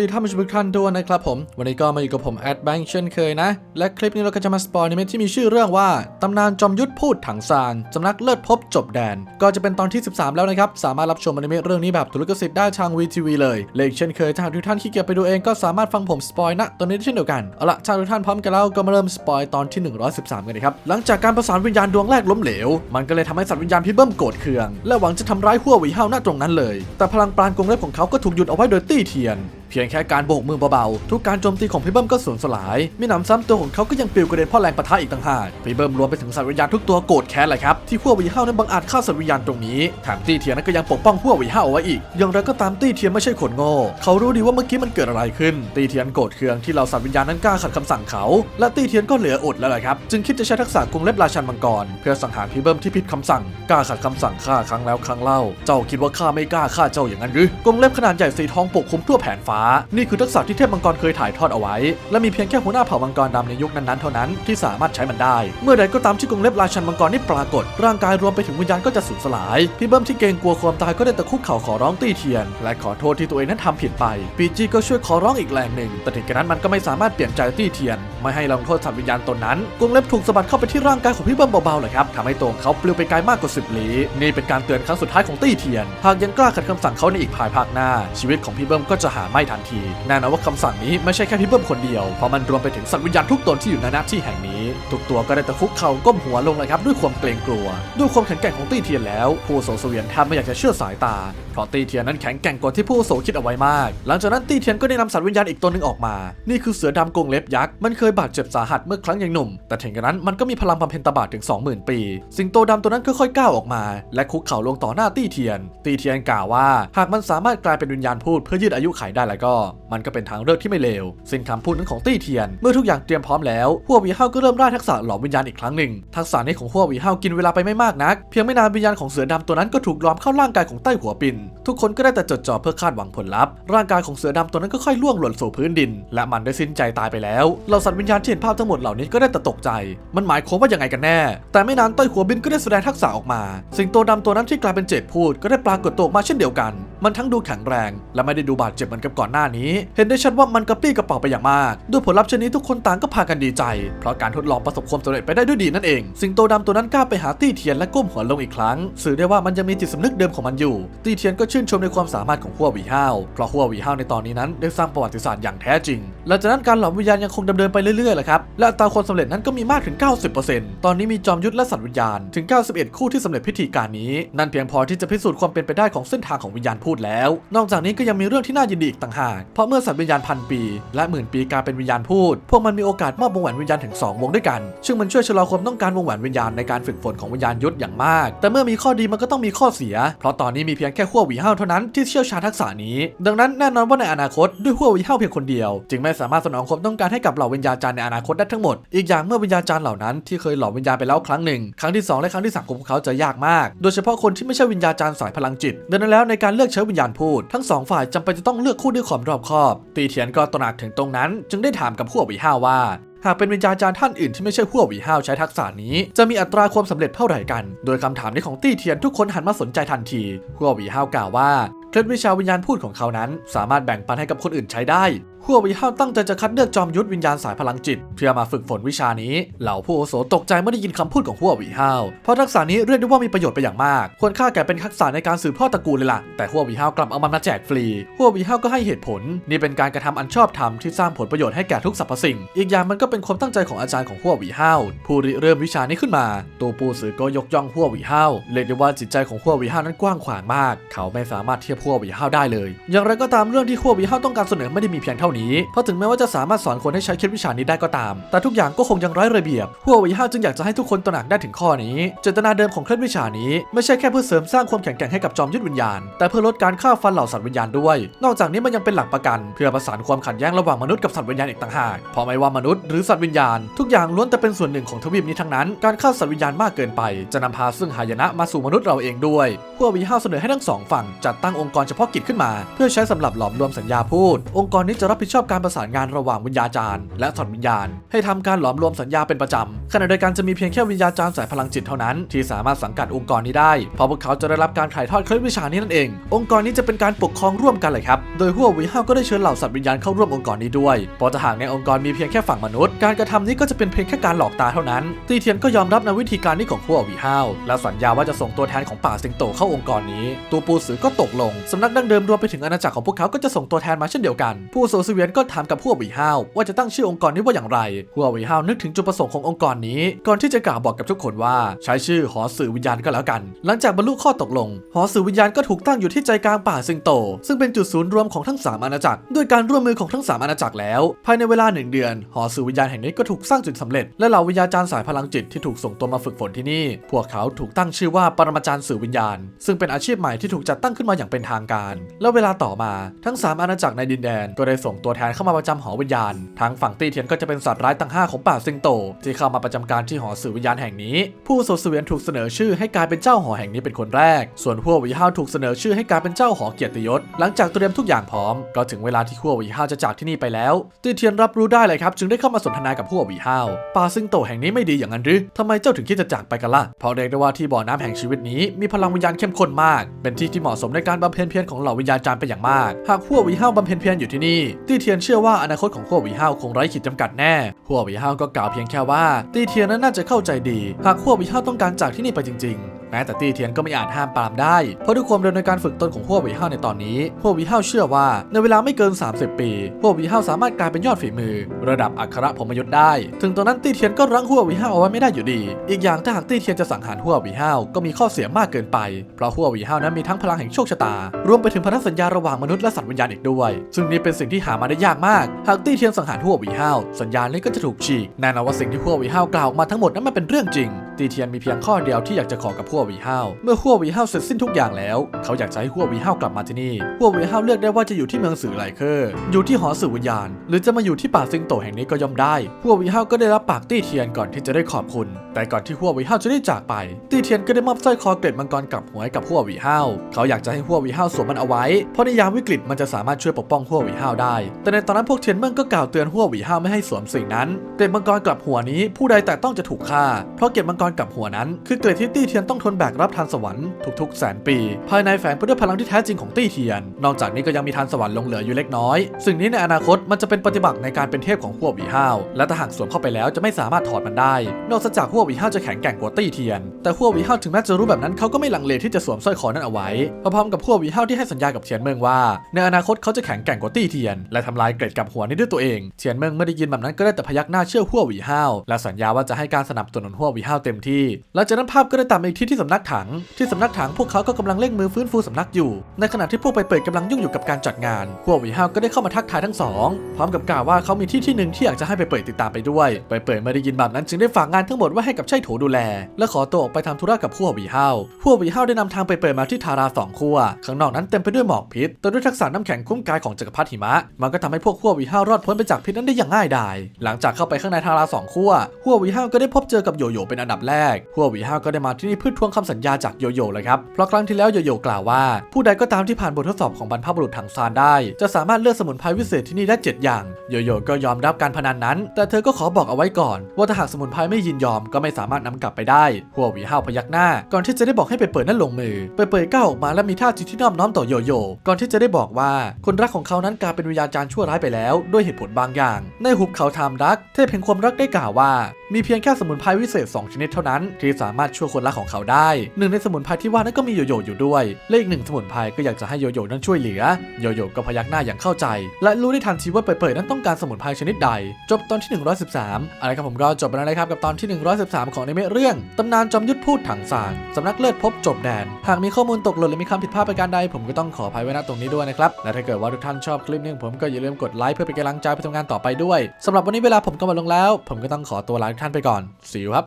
ดีท่านผู้ชมทุกท่านด้วยนะครับผม วันนี้ก็มาอยู่กับผมแอดแบงค์เช่นเคยนะ และคลิปนี้เราก็จะมาสปอยนิเมะที่มีชื่อเรื่องว่า ตำนานจอมยุทธพูดถังซานสำนักเลิศพบจบแดน ก็จะเป็นตอนที่ 13 แล้วนะครับ สามารถรับชมอนิเมะเรื่องนี้แบบถูกลิขสิทธิ์ได้ทางวีทีวีเลยและอีกเช่นเคยถ้าหากทุกท่านขี้เกียจไปดูเองก็สามารถฟังผมสปอยณตอนนี้ได้เช่นเดียวกันเอาละถ้าทุกท่านพร้อมกันแล้วก็มาเริ่มสปอยตอนที่ 113 กันเลยครับหลังจากการประสานวิญญาณดวงแรกล้มเหลว มันก็เลยทำให้สัตว์วิญญาณพี่เบิ้มโกรธเคืองและหวังจะทำร้ายหัวหวีห้าวหน้าตรงนั้นเลย แต่พลังปราณกรงเล็บของเขาก็ถูกหยุดเอาไว้โดยตี้เทียนเพียงแค่การโบกมือเบาๆ ทุกการโจมตีของพี่เบิ้มก็สูญสลายมิหนำซ้ำตัวของเขาก็ยังปลิวกระเด็นพราะแรงปะทะอีกต่างหากพี่เบิ้มรวมไปถึงสัตว์วิญญาณทุกตัวโกรธแค้นเลยครับที่ขั้ววีห้านั้นบังอาจฆ่าสัตว์วิญญาณตรงนี้แถมตี้เทียนนั้นก็ยังปกป้องขั้ววีห้าเอาไว้อีก อย่างไรก็ตามตี้เทียนไม่ใช่คนโง่เขารู้ดีว่าเมื่อกี้มันเกิดอะไรขึ้น ตี้เทียนโกรธเคืองที่เราสัตว์วิญญาณนั้นกล้าขัดคำสั่งเขา และตี้เทียนก็เหลืออดแล้วแหละครับจึงคิดจะใช้ทักษะกรงเล็บราชันมังกรเพื่อสังหารพี่เบิ้มที่ผิดคำสั่งกล้าขัดคำสั่งข้าครั้งแล้วครั้งเล่า เจ้าคิดว่าข้าไม่กล้าฆ่าเจ้าอย่างนั้นหรือกรงเล็บขนาดใหญ่สีทองปกคลุมทั่วแผ่นฟ้านี่คือทักษะที่เทพมังกรเคยถ่ายทอดเอาไว้ และมีเพียงแค่หัวหน้าเผ่ามังกรดำในยุคนั้นๆเท่านั้นที่สามารถใช้มันได้ เมื่อใดก็ตามที่กรงเล็บราชันมังกรนี่ปรากฏ ร่างกายรวมไปถึงวิญญาณก็จะสูญสลาย พี่เบิ้มที่เกรงกลัวความตายก็ได้แต่คุกเข่าขอร้องตี้เทียน และขอโทษที่ตัวเองนั้นทำผิดไปปีจีก็ช่วยขอร้องอีกแรงหนึ่งแต่ถึงกระนั้นมันก็ไม่สามารถเปลี่ยนใจตี้เทียนไม่ให้ลงโทษสัตว์วิญญาณตนนั้นกรงเล็บถูกสะบัดเข้าไปที่ร่างกายของพี่เบิ้มเบาๆเลยครับทำให้ตัวของเขาปลิวไปไกลมากกว่าสิบลี้นี่เป็นการเตือนครั้งสุดท้ายของตี้เทียน หากยังกล้าขัดคำสั่งเขาในอีกภายภาคหน้า ชีวิตของพี่เบิ้มก็จะหาไม่ทันทีแน่นอนว่าคำสั่งนี้ไม่ใช่แค่พี่เบิ้มคนเดียวเพราะมันรวมไปถึงสัตว์วิญญาณทุกตนที่อยู่ในหน้าที่แห่งนี้ ทุกตัวก็ได้แต่คุกเข่าก้มหัวลงเลยครับด้วยความเกรงกลัว ด้วยความแข็งแกร่งของตี้เทียนแล้วผู้โสเสวียนแทบไม่อยากจะเชื่อสายตา ราะตีเทียนนั้นแข็งแกร่งกว่าที่ผู้อโสคิดเอาไว้มาก หลังจากนั้นตีเทียนก็ได้นำสัตว์วิญญาณอีกตัวหนึ่งออกมา นี่คือเสือดำกรงเล็บยักษ์ มันเคยบาดเจ็บสาหัสเมื่อครั้งยังหนุ่ม แต่ถึงกระนั้นมันก็มีพลังบำเพ็ญตบะถึง 20,000 ปี สิงโตดำตัวนั้นค่อยๆก้าวออกมา และคุกเข่าลงต่อหน้าตีเทียน ตีเทียนกล่าวว่า หากมันสามารถกลายเป็นวิญญาณพูดเพื่อยืดอายุขัยได้แล้วก็ มันก็เป็นทางเลือกที่ไม่เลว ซึ่งคำพูดนั้นของตีเทียน เมื่อทุกอย่างเตรียมพร้อมแล้วหัววีเฮาก็เริ่มร่ายทักษะหลอมวิญญาณอีกครั้งหนึ่งทักษะนี้ของหัววีเฮากินเวลาไปไม่มากนัก เพียงไม่นานวิญญาณของเสือดำตัวนั้นก็ถูกล้อมเข้าร่างกายของใต้หัวปินทุกคนก็ได้แต่จดจ่อเพื่อคาดหวังผลลัพธ์ ร่างกายของเสือดำตัวนั้นก็ค่อยล่วงหล่นสู่พื้นดิน และมันได้สิ้นใจตายไปแล้ว เหล่าสัตว์วิญญาณที่เห็นภาพทั้งหมดเหล่านี้ก็ได้แต่ตกใจ มันหมายความว่ายังไงกันแน่ แต่ไม่นานต้หัวบินก็ได้แสดงทักษะออกมา สิ่งโตดำตัวนั้นที่กลายเป็นเจ็ดพูดก็ได้ปรากฏตัวออกมาเช่นเดียวกัน มันทั้งดูแข็งแรง และไม่ได้ดูบาดเจ็บเหมือนกับก่อนหน้านี้ เห็นได้ชัดว่ามันกระปรี้กระเป๋าไปอย่างมากด้วยผลลัพธ์เช่นนี้ทุกคนต่างก็พากันดีใจ เพราะการทดลองประสบความสำเร็จไปได้ด้วยดีนั่นเอง สิงโตดำตัวนั้นกล้าไปหาตี้เทียนและก้มหัวลงอีกครั้งสื่อได้ว่ามันยังมีจิตสำนึกเดิมของมันอยู่ ตี้เทียนก็ชื่นชมในความสามารถของหัววีห้าวเพราะหัววีห้าวในตอนนี้นั้นได้สร้างประวัติศาสตร์อย่างแท้จริง หลังจากนั้นการหลอมวิญญาณยังคงดำเนินไปเรื่อยๆแหละครับ และอัตราความสำเร็จนั้นก็มีมากถึง 90%ตอนนี้มีจอมยุทธและสัตว์วิญญาณถึง 91 คู่ที่สำเร็จพิธีการนี้ นั่นเพียงพอที่จะพิสูจน์ความเป็นไปได้ของเส้นทางของวิญญาณพูดแล้ว นอกจากนี้ก็ยังมีเรื่องที่น่ายินดีอีกต่างหาก เพราะเมื่อสัตว์วิญญาณพันปี และหมื่นปีกายเป็นวิญญาณพูด พวกมันมีโอกาสมอบวงแหวนวิญญาณถึง 2 วงด้วยกัน ซึ่งมันช่วยชะลอความต้องการวงแหวนวิญญาณในการฝึกฝนของวิญญาณยุทธอย่างมาก แต่เมื่อมีข้อดีมันก็ต้องมีข้อเสีย เพราะตอนนี้มีเพียงแค่ขั้วหวีห้าวเท่านั้นที่เชี่ยวชาญทักษะนี้ ดังนั้นแน่นอนว่าในอนาคตด้วยขั้วหวีห้าวเพียงคนเดียว จึงไม่สามารถสนองความต้องการให้กับเหล่าวิญญาจารย์ในอนาคตได้ทั้งหมด อีกอย่างเมื่อวิญญาจารย์เหล่านั้นที่เคยหลอมวิญญาณไปแล้วครั้งหนึ่งครั้งที่สองและครั้งที่สามของพวกเขาจะยากมาก โดยเฉพาะคนที่ไม่ใช่วิญญาจารย์สายพลังจิต ดังนั้นแล้วในการเลือกใช้วิญญาณพูดทั้งสองฝ่ายจำเป็นจะต้องเลือกคู่ด้วยความรอบคอบ ตีเทียนก็ตระหนักถึงตรงนั้น จึงได้ถามกับขั้วหวีห้าวว่า หากเป็นวิญญาจารย์ท่านอื่นที่ไม่ใช่หัวหวีห้าวใช้ทักษะนี้ จะมีอัตราความสำเร็จเท่าไหร่กัน โดยคำถามนี้ของตี้เทียนทุกคนหันมาสนใจทันทีหัวหวีห้าวกล่าวว่า ล็ดวิชาวิญญาณพูดของเขานั้น สามารถแบ่งปันให้กับคนอื่นใช้ได้หัววีห้าวตั้งใจจะคัดเลือกจอมยุทธวิญญาณสายพลังจิต เพื่อมาฝึกฝนวิชานี้ เหล่าผู้อโสตกใจเมื่อได้ยินคำพูดของหัววีห้าวเพราะทักษะนี้เรียกได้ว่ามีประโยชน์ไปอย่างมาก ควรค่าแก่เป็นทักษะในการสืบทอดตระกูลเลยล่ะ แต่หัววีห้าวกลับเอามันมาแจกฟรีหัววีห้าวก็ให้เหตุผล นี่เป็นการกระทำอันชอบธรรมที่สร้างผลประโยชน์ให้แก่ทุกสรรพสิ่ง อีกอย่างมันก็เป็นความตั้งใจของอาจารย์ของหัววีห้าวผู้ริเริ่มวิชานี้ขึ้นมา ตัวปูสือก็ยกย่องหัววีห้าวเรียกได้ว่าจิตใจของหัววีห้าวนั้นกว้างขวางมาก เขาไม่สามารถเทียบวหวีห้าได้เลย อย่างไรก็ตามเรื่องที่หัวหวีห้าต้องการเสนอไม่ได้มีเพียงเท่านี้ เพราะถึงแม้ว่าจะสามารถสอนคนให้ใช้เคล็ดวิชานี้ได้ก็ตาม แต่ทุกอย่างก็คงยังไร้ระเบียบหัวหวีห้าจึงอยากจะให้ทุกคนตระหนักได้ถึงข้อนี้ เจตนาเดิมของเคล็ดวิชานี้ไม่ใช่แค่เพื่อเสริมสร้างความแข็งแกร่งให้กับจอมยุทธวิญญาณ แต่เพื่อลดการฆ่าฟันเหล่าสัตว์วิญญาณด้วย นอกจากนี้มันยังเป็นหลักประกัน เพื่อประสานความขัดแย้งระหว่างมนุษย์กับสัตว์วิญญาณอีกต่างหากเพราะไม่ว่ามนุษย์หรือสัตว์วิญญาณทุกอย่างล้วนแต่เป็นส่วนหนึ่งของทวีปนี้ทั้งนั้น การฆ่าสัตว์วิญญาณมากเกินไป จะนำพาซึ่งหายนะมาสู่มนุษย์เราเองด้วยพวกวีห้าเสนอให้ทั้งสองฝั่งจัดตั้งององค์กรเฉพาะกิจขึ้นมา เพื่อใช้สำหรับหลอมรวมสัญญาพูด องค์กรนี้จะรับผิดชอบการประสานงานระหว่างวิญญาจารย์ และถอดวิญญาณ ให้ทำการหลอมรวมสัญญาเป็นประจำขณะเดียวกันจะมีเพียงแค่วิญญาจารย์สายพลังจิตเท่านั้น ที่สามารถสังกัดองค์กรนี้ได้เพราะพวกเขาจะได้รับการถ่ายทอดเคล็ดวิชานี้นั่นเอง องค์กรนี้จะเป็นการปกครองร่วมกันเลยครับโดยหัววิห้าวก็ได้เชิญเหล่าสัตว์วิญญาณเข้าร่วมองค์กรนี้ด้วยเพราะถ้าหากในองค์กรมีเพียงแค่ฝั่งมนุษย์การกระทำนี้ก็จะเป็นเพียงแค่การหลอกตาเท่านั้น ตีเทียนก็ยอมรับในวิธีการนี้ของหัววิห้าและสัญญาว่าจะส่งตัวแทนของป่าสิงโตเข้าองค์กรนี้ ตัวปูสือก็ตกลงสำนักดั้งเดิมรวมไปถึงอาณาจักรของพวกเขาก็จะส่งตัวแทนมาเช่นเดียวกัน ผู้โซเวียนก็ถามกับหัววิห้าวว่าจะตั้งชื่อองค์กรนี้ว่าอย่างไรหัววิห้าวนึกถึงจุดประสงค์ขององค์กรนี้ ก่อนที่จะกล่าวบอกกับทุกคนว่า ใช้ชื่อหอสื่อวิญญาณก็แล้วกัน หลังจากบรรลุข้อตกลง หอสื่อวิญญาณก็ถูกตั้งอยู่ที่ใจกลางป่าสิงโต ซึ่งเป็นจุดศูนย์รวมของทั้งสามอาณาจักร ด้วยการร่วมมือของทั้งสามอาณาจักรแล้ว ภายในเวลาหนึ่งเดือน หอสื่อวิญญาณแห่งนี้ก็ถูกสร้างจนสำเร็จ และเหล่าวิญญาจารย์สายพลังจิตที่ถูกส่งตัวมาฝึกฝนที่นี่ พวกเขาถูกตั้งชื่อว่าปรมาจารย์สื่อวิญญาณ ซึ่งเป็นอาชีพใหม่ที่ถูกจัดตั้งขึ้นมาอย่างเป็นทางการ แล้วเวลาต่อมาทั้งสามอาณาจักรในดินแดนก็ได้ส่งตัวแทนเข้ามาประจำหอวิญญาณ ทางฝั่งตี้เทียนก็จะเป็นสัตว์ร้ายตั้งห้าของป่าสิงโต ที่เข้ามาประจำการที่หอสื่อวิญญาณแห่งนี้ ผู้โซเสเวียนถูกเสนอชื่อให้กลายเป็นเจ้าหอแห่งนี้เป็นคนแรก ส่วนหัววิห้าถูกเสนอชื่อให้กลายเป็นเจ้าหอเกียรติยศ หลังจากเตรียมทุกอย่างพร้อม ก็ถึงเวลาที่หัววิห้าจะจากที่นี่ไปแล้วตี้เทียนรับรู้ได้เลยครับจึงได้เข้ามาสนทนากับหัววิห้าป่าสิงโตแห่งนี้ไม่ดีอย่างนั้นหรือทำไมเจ้าถึงคิดจะจากไปกันล่ะเพราะเรียกได้ว่าที่บ่อน้ำแห่งชีวิตนี้มีพลังวิญญาณเข้มข้นมาก เป็นที่ที่เหมาะสมในการบำเพ็ญเพียรของเหล่าวิญญาณจารย์เป็นอย่างมาก หากหัววิห้าวบำเพ็ญเพียรอยู่ที่นี่ ตี้เทียนเชื่อว่าอนาคตของหัววิห้าวคงไร้ขีดจำกัดแน่หัววิห้าวก็กล่าวเพียงแค่ว่า ตี้เทียนนั้นน่าจะเข้าใจดี หากหัววิห้าวต้องการจากที่นี่ไปจริง ๆ แม้แต่ตี้เทียนก็ไม่อาจห้ามปรามได้ เพราะด้วยความเร็วในการฝึกตนของหัววิห้าในตอนนี้หัววิห้าเชื่อว่าในเวลาไม่เกิน 30 ปีหัววิห้าสามารถกลายเป็นยอดฝีมือ ระดับอัครพรมยุทธ์ได้ ถึงตอนนั้นตี้เทียนก็รั้งหัววิห้าเอาไว้ไม่ได้อยู่ดี อีกอย่างถ้าหากตี้เทียนจะสังหารหัววิห้าก็มีข้อเสียมากเกินไป เพราะหัววิห้านั้นมีทั้งพลังแห่งโชคชะตา รวมไปถึงพันธสัญญาระหว่างมนุษย์และสัตว์วิญญาณอีกด้วย ซึ่งนี่เป็นสิ่งที่หามาได้ยากมาก หากตี้เทียนสังหารหัววิห้าสัญญาณนี้ก็จะถูกฉีกแน่นอนว่าสิ่งที่หัววิห้ากล่าวออกมาทั้งหมดนั้นมันเป็นเรื่องจริง ตี้เทียนมีเพียงข้อเดียวที่อยากจะขอกับหัวววีห้าวเมื่อหัววีห้าวเสร็จสิ้นทุกอย่างแล้ว เขาอยากจะให้หัววีห้าวกลับมาที่นี่หัววีห้าวเลือกได้ว่าจะอยู่ที่เมืองสื่อไลเคอร์อยู่ที่หอสื่อวิญญาณ หรือจะมาอยู่ที่ป่าซิงโตแห่งนี้ก็ย่อมได้หัววีห้าวก็ได้รับปากตี้เทียนก่อนที่จะได้ขอบคุณ แต่ก่อนที่หัววีห้าวจะได้จากไป ตี้เทียนก็ได้มอบสร้อยคอเกล็ดมังกรกลับหัวให้กับหัววีห้าวเขาอยากจะให้หัววีห้าวสวมมันเอาไว้ เพราะในยามวิกฤตมันจะสามารถช่วยปกป้องหัววีห้าวได้ แต่ในตอนนั้นพวกเทียนเมิงก็กล่าวเตือนหัววีห้าวไม่ให้สวมสิ่งนั้นเกล็ดมังกรกลับหัวนี้ผู้ใดแต่ต้องจะถูกฆ่า เพราะเกล็ดมังกรกลับหัวนั้น คือเกล็ดที่ตี้เทียนต้องทนแบกรับทานสวรรค์ทุกๆแสนปี ภายในแฝงไปด้วยพลังที่แท้จริงของตี้เทียน นอกจากนี้ก็ยังมีทานสวรรค์หลงเหลืออยู่เล็กน้อยสิ่งนี้ในอนาคตมันจะเป็นปฏิบัติในการเป็นเทพของพวกวีห้าวและถ้าหากสวมเข้าไปแล้วจะไม่สามารถถอดมันได้ นอกจากพวกวีห้าวจะแข็งแกร่งกว่าตี้เทียน แต่พวกวีห้าวถึงแม้จะรู้แบบนั้นเขาก็ไม่ลังเลที่จะสวมสร้อยคอนั้นเอาไว้พร้อมกับพวกวีห้าวที่ให้สัญญากับเทียนเมืองว่า ในอนาคตเขาจะแข็งแกร่งกว่าตี้เทียน และทำลายเกล็ดกับหัวนี้ด้วยตัวเองเทียนเมืองเมื่อได้ยินแบบนั้นก็ได้แต่พยักหน้าเชื่อพวกวีห้าวและสัญญาว่าจะให้การสนับสนุนพวกวีห้าวเต็มที่หลังจากนั้นภาพก็ได้ตามไปอีกที่ที่สำนักถัง ที่สำนักถังพวกเขาก็กำลังเร่งมือฟื้นฟูสำนักอยู่ ในขณะที่พวกไปเปิดกำลังยุ่งอยู่กับการจัดงานพวกวีห้าวก็ได้เข้ามาทักทายทั้งสองพร้อมกับกล่าวว่าเขามีที่ที่หนึ่งที่อยากจะให้ไปเปิดติดตามไปด้วยไปเปิดไม่ได้ยินแบบนั้นจึงได้ฝากงานทั้งหมดไว้ให้กับใช่โถดูแล และขอตัวออกไปทำธุระกับพวกวีห้าวพวกวีห้าวได้นำทางไปเปิดมาที่ทาราสองขั้วข้างนอกนั้นเต็มไปด้วยหมอกพิษแต่ด้วยทักษะน้ำแข็งคุ้มกายของจักรพรรดิหิมะ มันก็ทำให้พวกขั้ววีห้าวรอดพ้นไปจากพิษนั้นได้อย่างง่ายดาย หลังจากเข้าไปข้างในทาราสองขั้วขั้ววีห้าวก็ได้พบเจอกับโยโย่เป็นอันดับแรกขั้ววีห้าวก็ได้มาที่นี่เพื่อทวงคำสัญญาจากโยโย่เลยครับเพราะครั้งที่แล้วโยโย่กล่าวว่า ผู้ใดก็ตามที่ผ่านบททดสอบของบรรพบุรุษถังซานได้ จะสามารถเลือกสมุนไพรวิเศษที่นี่ได้ 7 อย่างโยโย่ก็ยอมรับการพนันนั้น แต่เธอก็ขอบอกเอาไว้ก่อน ว่าถ้าหากสมุนไพรไม่ยินยอมก็ไม่สามารถนำกลับไปได้หัวหวีห้าวพยักหน้า ก่อนที่จะได้บอกให้ไปเปิดนั่นลงมือ ไปเปิดก้าวออกมาและมีท่าทีที่นอบน้อมต่อโยโย่ก่อนที่จะได้บอกว่าคนรักของเขานั้นกลายเป็นวิญญาณจาร์ชั่วร้ายไปแล้ว ด้วยเหตุผลบางอย่าง ในหุบเขาไทม์รัก เทพแห่งความรักได้กล่าวว่า มีเพียงแค่สมุนไพรวิเศษ 2 ชนิดเท่านั้น ที่สามารถช่วยคนรักของเขาได้หนึ่งในสมุนไพรที่ว่านั้นก็มีโยโย่อยู่ด้วยและอีกหนึ่งสมุนไพรก็อยากจะให้โยโย่นั้นช่วยเหลือโยโย่ก็พยักหน้าอย่างเข้าใจ และรู้ได้ทันทีว่าเปิดๆนั้นต้องการสมุนไพรชนิดใด จบตอนที่ 113อะไรครับผมก็จบไปแล้วนะครับกับตอนที่ 113 ของในเมะเรื่องตำนานจอมยุทธพูดถังสารสำนักเลิศพบจบแดน หากมีข้อมูลตกหล่นหรือมีคำผิดพลาดประการใดผมก็ต้องขออภัยไว้ณตรงนี้ด้วยนะครับและถ้าเกิดว่าทุกท่านชอบคลิปนี้ของผมก็อย่าลืมกดไลค์เพื่อเป็นกำลังใจไปทำงานต่อไปด้วยสำหรับวันนี้เวลาผมก็หมดลงแล้ว ผมก็ต้องขอตัวลาทุกท่านไปก่อน See you ครับ